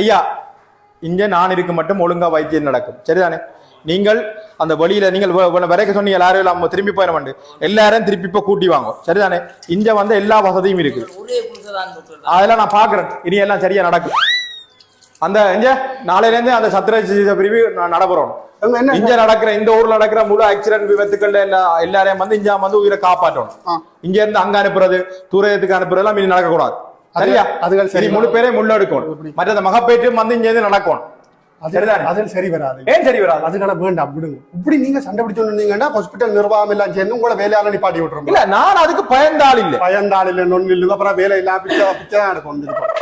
ஐயா இங்க நான் இருக்க மட்டும் ஒழுங்கா வைத்தியம் நடக்கும். சரிதானே? நீங்கள் அந்த வழியில நீங்கள் வரைக்க சொன்னீங்க எல்லாரும் நம்ம திரும்பி போயிட எல்லாரும் திருப்பி இப்ப கூட்டி வாங்க. சரிதானே? இங்க வந்து எல்லா வசதியும் இருக்கு. அதெல்லாம் நான் பாக்குறேன். இனி எல்லாம் சரியா நடக்கும் அந்த இங்க நாளையில இருந்து அந்த சத்திர பிரிவு நான் நடைபெறணும் இங்க நடக்கிற இந்த ஊர்ல நடக்கிற முழு ஆக்சிடென்ட் விபத்துக்கள்ல எல்லா எல்லாரையும் வந்து இங்க வந்து உயிரை காப்பாற்றணும். இங்க இருந்து அங்க அனுப்புறது தூரத்துக்கு அனுப்புறது எல்லாம் இனி நடக்கக்கூடாது. சரியா? அதுகள் சரி. முழு பேரே முன்னெடுக்கணும் மற்ற மகப்பேற்றும் வந்து இங்க சரிதானே? அதில் சரி வராது. ஏன் சரி வராது? அதுக்கான வேண்டாம் விடுங்க. இப்படி நீங்க சண்டை பிடிச்சு வந்தீங்கன்னா ஹாஸ்பிட்டல் நிர்வாகம் எல்லாம் சேர்ந்து உங்களை வேலையால நிப்பாட்டி விட்டுரும் இல்ல நான் அதுக்கு பயந்தாள் இல்ல. பயந்தாள் இல்லை நொன்னு இல்லை அப்புறம் வேலை இல்லாம பிச்சை பிச்சை தான் எனக்கு வந்திருக்கும்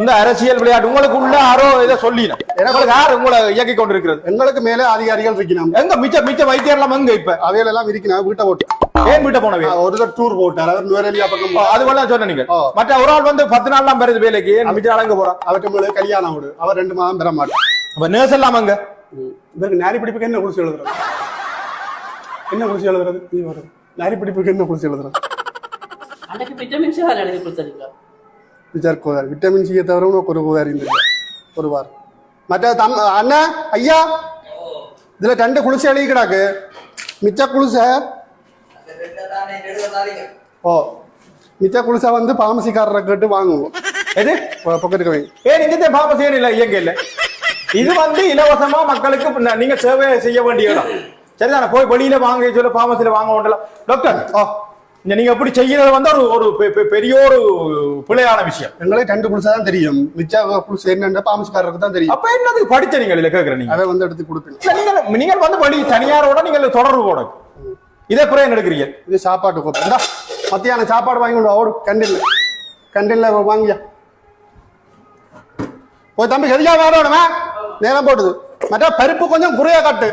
இந்த அரசியல் விளையாட்டு உங்களுக்கு உள்ள யாரோ இதை சொல்லின. உங்களுக்கு யார் உங்களை இயக்கி கொண்டிருக்கிறது? எங்களுக்கு மேலே அதிகாரிகள் இருக்கணும். எங்க மிச்ச மிச்ச வைத்தியர்லாம் எங்க இப்ப? அவையில எல்லாம் இருக்கணும் வீட்டை போட்டு ஏன் வீட்டை போனவே? ஒரு டூர் போட்டார். அவர் நுவரெலியா பக்கம் அது போல சொன்ன நீங்க. மற்ற ஒரு ஆள் வந்து பத்து நாள் தான் வருது வேலைக்கு மிச்ச நாள் எங்க போறான் அவருக்கு மேலே கல்யாணம் விடு. அவர் ரெண்டு மாதம் பெற மாட்டார். அப்ப நேர்ஸ் எல்லாம் அங்க? இவருக்கு நாரி பிடிப்புக்கு என்ன குளிச்சு எழுதுறது? என்ன குளிச்சு எழுதுறது? நீ வரும் நாரி பிடிப்புக்கு என்ன குளிச்சு எழுதுறது? அன்னைக்கு விட்டமின் சி எழுதி கொடுத்துருக்கா விசார் கோதாரி விட்டமின் சியை தவிர ஒரு கோதாரி இருந்தது ஒரு வாரம். மற்ற தம் அண்ணா ஐயா. இதுல ரெண்டு குளிச்சு எழுதி கிடாக்கு மிச்ச குளிச ஓ மிச்ச குளிசா வந்து பாமசிக்காரரை கேட்டு வாங்குவோம் எது பக்கத்துக்கு வைங்க ஏன் இங்க பாபசேன் இல்ல இயங்க இல்ல இது வந்து இலவசமா மக்களுக்கு நீங்க சேவை செய்ய வேண்டிய இடம் சரிதானே போய் வெளியில வாங்க சொல்ல பாமசில வாங்க வேண்டலாம் டாக்டர் ஓ நீங்க எப்படி செய்யறது வந்து ஒரு ஒரு பெரிய ஒரு பிழையான விஷயம் எங்களுக்கு ரெண்டு குளிசா தான் தெரியும் மிச்ச குளிசு என்னன்ற பாமசிக்காரருக்கு தான் தெரியும் அப்ப என்னது படிச்ச நீங்க இல்ல கேக்குற நீங்க அதை வந்து எடுத்து கொடுப்பேன் இல்ல, நீங்கள் நீங்கள் வந்து வழி தனியாரோட நீங்கள் தொடர்பு போடணும் இதே பிறகு எடுக்கிறீங்க இது சாப்பாட்டு கோப்பை. இந்தா மத்தியானம் சாப்பாடு வாங்கி கொண்டு வா, ஓடு கண்டில்ல கண்டில்ல வாங்கியா. போய் தம்பி எதுக்கா வேணுமே நேரம் போட்டுது. மற்ற பருப்பு கொஞ்சம் குறையா காட்டு.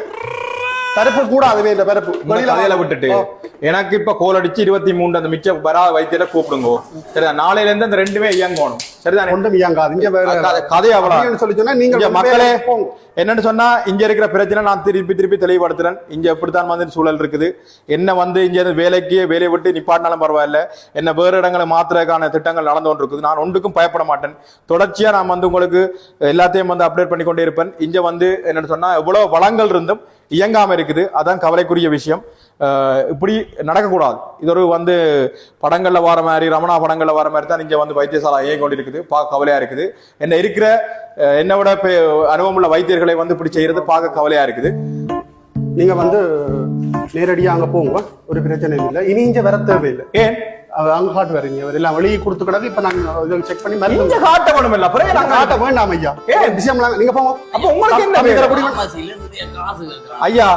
பருப்பு கூடாது இந்த பருப்பு. வெளியில. விட்டுட்டு எனக்கு இப்ப கோல் அடிச்சு இருபத்தி மூணு அந்த மிச்ச வராத வைத்தியரை கூப்பிடுங்க. சரிதா நாளையில இருந்து அந்த ரெண்டுமே இயங்கணும். சரிதானே? ஒன்றும் இயங்காது. இங்க வேற கதை- கதை அவ்வளவு அப்படின்னு சொல்லி சொன்னா நீங்க இங்க ரொம்ப மக்களே போங்க. என்னன்னு சொன்னா இங்க இருக்கிற பிரச்சனை நான் திருப்பி திருப்பி தெளிவுபடுத்துறேன். இங்க எப்படித்தான் வந்து சூழல் இருக்குது? என்ன வந்து இங்க வேலைக்கு வேலையை விட்டு நிப்பாட்டினாலும் பரவாயில்ல. என்ன வேறு இடங்களை மாத்துறதுக்கான திட்டங்கள் நடந்து கொண்டு இருக்குது நான் ஒன்றுக்கும் பயப்பட மாட்டேன். தொடர்ச்சியா நான் வந்து உங்களுக்கு எல்லாத்தையும் வந்து அப்டேட் பண்ணி கொண்டே இருப்பேன். இங்க வந்து என்னன்னு சொன்னா எவ்வளவு வளங்கள் இருந்தும் இயங்காம இருக்குது. அதான் கவலைக்குரிய விஷயம். இப்படி நடக்கக்கூடாது. இது ஒரு வந்து படங்கள்ல வர மாதிரி ரமணா படங்கள்ல வர மாதிரி தான் இங்க வந்து வைத்தியசாலை இயங்கி கொண்டிருக்குது பார்க்க கவலையா இருக்குது. என்ன இருக்கிற என்னை விட பெ- அனுபவமுள்ள வைத்தியர்களை வந்து இப்படி செய்யறது பார்க்க கவலையா இருக்குது. நீங்க வந்து நேரடியா அங்க போங்க. ஒரு பிரச்சனை இல்லை. இனி இங்க வர தேவையில்லை. ஏன்? அங்க காட்டு வரீங்க அவர் எல்லாம் வெளியே கொடுத்து கிடக்கு. இப்ப நாங்க செக் பண்ணி மருந்து காட்ட வேணும் இல்ல. அப்புறம் நாங்க காட்ட வேண்டாம் ஐயா. ஏன்? விஷயம் நீங்க போங்க. அப்ப உங்களுக்கு என்ன ஐயா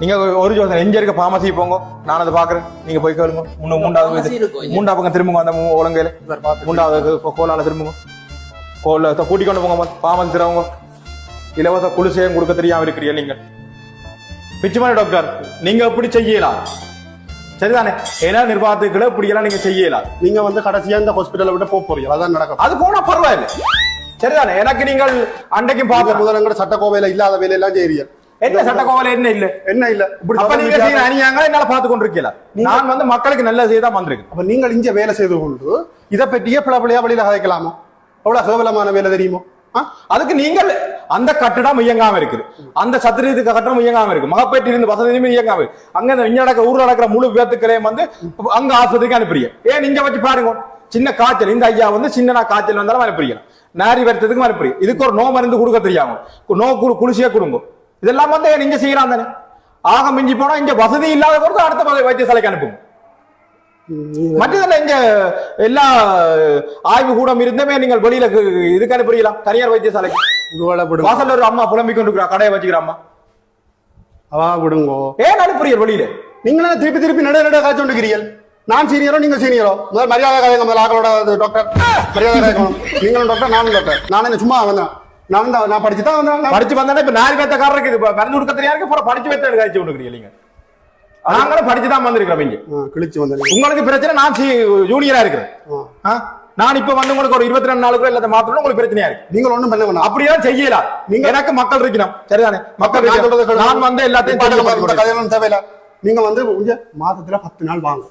நீங்க ஒரு யோசனை எங்க இருக்க பாமசி போங்க. நான் அதை பாக்குறேன் நீங்க போய் கேளுங்க. மூணு மூன்றாவது. மூன்றாவது பக்கம் திரும்புங்க அந்த மூ- உலங்கையில இவர் பார்த்து மூன்றாவது கோ- கோலால திரும்புங்க. கோல கூட்டிக் கொண்டு போங்க பாமசி தரவங்க இலவச குளிசையும் கொடுக்க தெரியாம இருக்கிறீங்க நீங்க பிச்சுமான டாக்டர் நீங்க எப்படி செய்யலாம் சரிதானே? ஏன்னா நிர்வாகத்துக்குள்ள இப்படி எல்லாம் நீங்க செய்யலாம் நீங்க வந்து கடைசியா இந்த ஹாஸ்பிட்டலை விட்டு போக போறீங்க. அதான் நடக்கும். அது போனா பரவாயில்ல. சரிதானே? எனக்கு நீங்கள் அன்றைக்கும் பாப்ப பார்க்க முதலங்கட சட்டக்கோவையில இல்லாத வேலையெல்லாம் செய்றீங்க. என்ன சட்டக்கோவலை என்ன இல்ல? என்ன இல்ல? இப்படி அப்ப நீங்க செய்யற அநியாயங்களை என்னால பார்த்து கொண்டிருக்கீங்களா நான் வந்து மக்களுக்கு நல்ல செய்தா வந்திருக்கேன். அப்ப நீங்கள் இங்க வேலை செய்து கொண்டு இதை பற்றியே பிள பிள்ளையா வெளியில கதைக்கலாமா? எவ்வளவு கேவலமான வேலை தெரியுமோ? அதுக்கு நீங்கள் அந்த கட்டடம் இயங்காம இருக்குது. அந்த சத்திரத்துக்கு கட்டடம் இயங்காம இருக்கு மகப்பேட்டில் இருந்து வசதியுமே இயங்காம இருக்கு அங்க இந்த இங்க நடக்க ஊர்ல நடக்கிற முழு விபத்துக்களையும் வந்து அங்க ஆஸ்பத்திரிக்கு அனுப்புறீங்க. ஏன் இங்க வச்சு பாருங்க. சின்ன காய்ச்சல். இந்த ஐயா வந்து சின்ன காய்ச்சல் வந்தாலும் அனுப்புறீங்க. நாரி வருத்தத்துக்கும் அனுப்புறீங்க. இதுக்கு ஒரு நோ மருந்து கொடுக்க தெரியாம. நோ குளு குளிசியா கொடுங்க. இதெல்லாம் வந்து நீங்க செய்யலாம் தானே ஆக மிஞ்சி போனா இங்க வசதி இல்லாத பொறுத்து அடுத்த வைத்தியசாலைக்கு அனுப்புங்க மற்றதுல இங்க எல்லா ஆய்வு கூடம் இருந்தமே நீங்கள் வெளியில இதுக்கு அனுப்புறீங்களா தனியார் வைத்தியசாலைக்கு வாசல்ல ஒரு அம்மா புலம்பிக் கொண்டு கடையை வச்சுக்கிற அம்மா அவா விடுங்கோ ஏன் அனுப்புறீங்க வெளியில நீங்களே திருப்பி திருப்பி நட நட காய்ச்சி கொண்டிருக்கிறீர்கள் நான் சீனியரோ நீங்க சீனியரோ முதல் மரியாதை கதைங்க முதல் ஆக்களோட டாக்டர் மரியாதை கதைக்கணும் நீங்களும் டாக்டர் நானும் டாக்டர் நானும் சும்மா வந்தேன் நான் தான் நான் படிச்சு தான் வந்தேன் படிச்சு வந்தானே இப்ப நாலு பேத்தக்காரருக்கு இது மருந்து கொடுக்க தெரியாது அப்புறம் படிச்சு வைத்த காய்ச்சி கொண்டுக்கிறீங்க நீங்க நாங்களும் படிச்சு தான் வந்திருக்கிறோம் இங்க. கிழிச்சு வந்தேன். உங்களுக்கு பிரச்சனை நான் ஜூனியரா இருக்கிறேன்? நான் இப்ப வந்து உங்களுக்கு ஒரு இருபத்தி ரெண்டு நாளுக்குள்ள எல்லாத்த மாத்தணும் உங்களுக்கு பிரச்சனையா இருக்கு. நீங்கள் ஒண்ணும் பண்ண வேணாம் அப்படியெல்லாம் செய்யலாம் நீங்க எனக்கு மக்கள் இருக்கணும். சரிதானே? மக்கள் நான் வந்து எல்லாத்தையும் இப்ப. கதையெல்லாம் தேவையில்ல. நீங்க வந்து மாதத்துல பத்து நாள் வாங்க.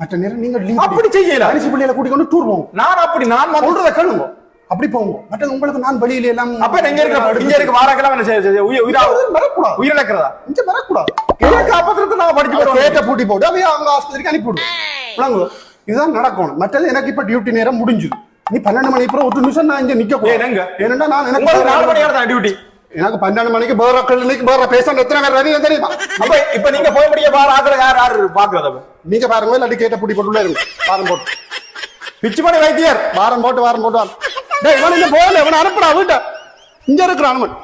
மற்ற நேரம் நீங்க அப்படி செய்யலாம் அரிசி பிள்ளைகளை கூட்டிக் கொண்டு டூர் போவோம். நான் அப்படி நான் சொல்றத கேளுங்க. அப்படி போங்க மற்றது உங்களுக்கு நான் வெளியில எல்லாம் அப்ப இங்க இருக்கிற இங்க இருக்க வாராக்கெல்லாம் என்ன செய்ய- செய்ய- உயிர் உயிரா வரக்கூடாது. உயிரிழக்கிறதா இங்க வரக்கூடாது. காப்பாத்துறது நாங்க படிச்சு கேட்ட பூட்டி போட்டு அப்படியே அவங்க ஆஸ்பத்திரிக்கு அனுப்பி விடு விளங்குதோ? இதுதான் நடக்கணும். மற்றது எனக்கு இப்ப டியூட்டி நேரம் முடிஞ்சுது. நீ பன்னெண்டு மணி அப்புறம் ஒரு நிமிஷம் நான் இங்க நிக்க ஏன் கூடாது எங்க? ஏனென்றா நான் உங்களுக்கு நாலு மணி எனக்கு நேரம் டியூட்டி எனக்கு பன்னெண்டு மணிக்கு வேற கிளினிக் வேற பேஷண்ட் எத்தனை பேர் ரெடி தெரியுமா? அப்ப இப்ப நீங்க போய் முடிய வார ஆக்களை யார் யாரு பாக்குறது நீங்க பாருங்க இல்லாட்டி கேட்ட பூட்டி போட்டு உள்ள இருங்க. வாரம் போட்டு. பிச்சுமணி வைத்தியர். வாரம் போட்டு வாரம் போட்டு வாரம். டேய் இவன் இன்னும் போகல இவன் அனுப்புறா வீட்டை. இங்க இருக்கிறான் அவன்.